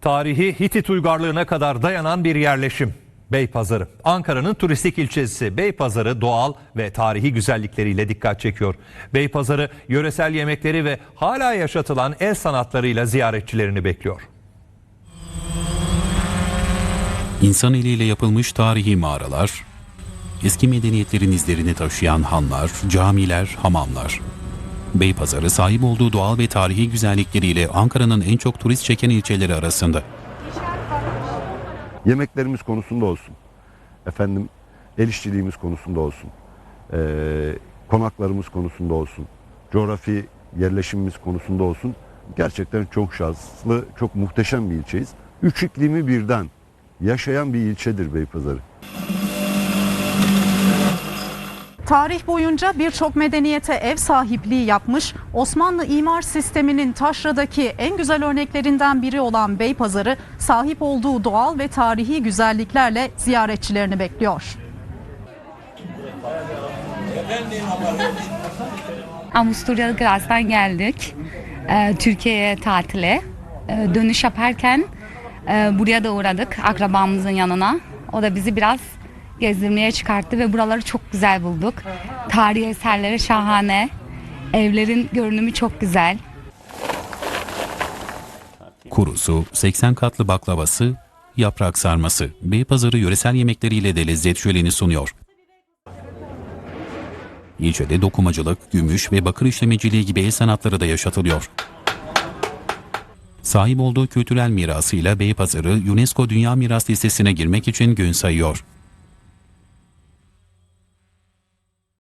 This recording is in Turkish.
Tarihi Hitit uygarlığına kadar dayanan bir yerleşim. Beypazarı. Ankara'nın turistik ilçesi Beypazarı doğal ve tarihi güzellikleriyle dikkat çekiyor. Beypazarı yöresel yemekleri ve hala yaşatılan el sanatlarıyla ziyaretçilerini bekliyor. İnsan eliyle yapılmış tarihi mağaralar, eski medeniyetlerin izlerini taşıyan hanlar, camiler, hamamlar. Beypazarı sahip olduğu doğal ve tarihi güzellikleriyle Ankara'nın en çok turist çeken ilçeleri arasında. yemeklerimiz konusunda olsun, efendim el işçiliğimiz konusunda olsun, eee, konaklarımız konusunda olsun, coğrafi yerleşimimiz konusunda olsun gerçekten çok şanslı, çok muhteşem bir ilçeyiz. Üç iklimi birden yaşayan bir ilçedir Beypazarı. Tarih boyunca birçok medeniyete ev sahipliği yapmış, Osmanlı imar sisteminin taşradaki en güzel örneklerinden biri olan Beypazarı, sahip olduğu doğal ve tarihi güzelliklerle ziyaretçilerini bekliyor. Avusturya Graz'dan geldik. Ee, Türkiye'ye tatile. Ee, dönüş yaparken e, buraya da uğradık akrabamızın yanına. O da bizi biraz gezdirmeye çıkarttı ve buraları çok güzel bulduk. Tarihi eserleri şahane. Evlerin görünümü çok güzel. Kurusu, 80 katlı baklavası, yaprak sarması, Beypazarı yöresel yemekleriyle de lezzet şöleni sunuyor. İlçede dokumacılık, gümüş ve bakır işlemeciliği gibi el sanatları da yaşatılıyor. Sahip olduğu kültürel mirasıyla Beypazarı UNESCO Dünya Miras Listesi'ne girmek için gün sayıyor.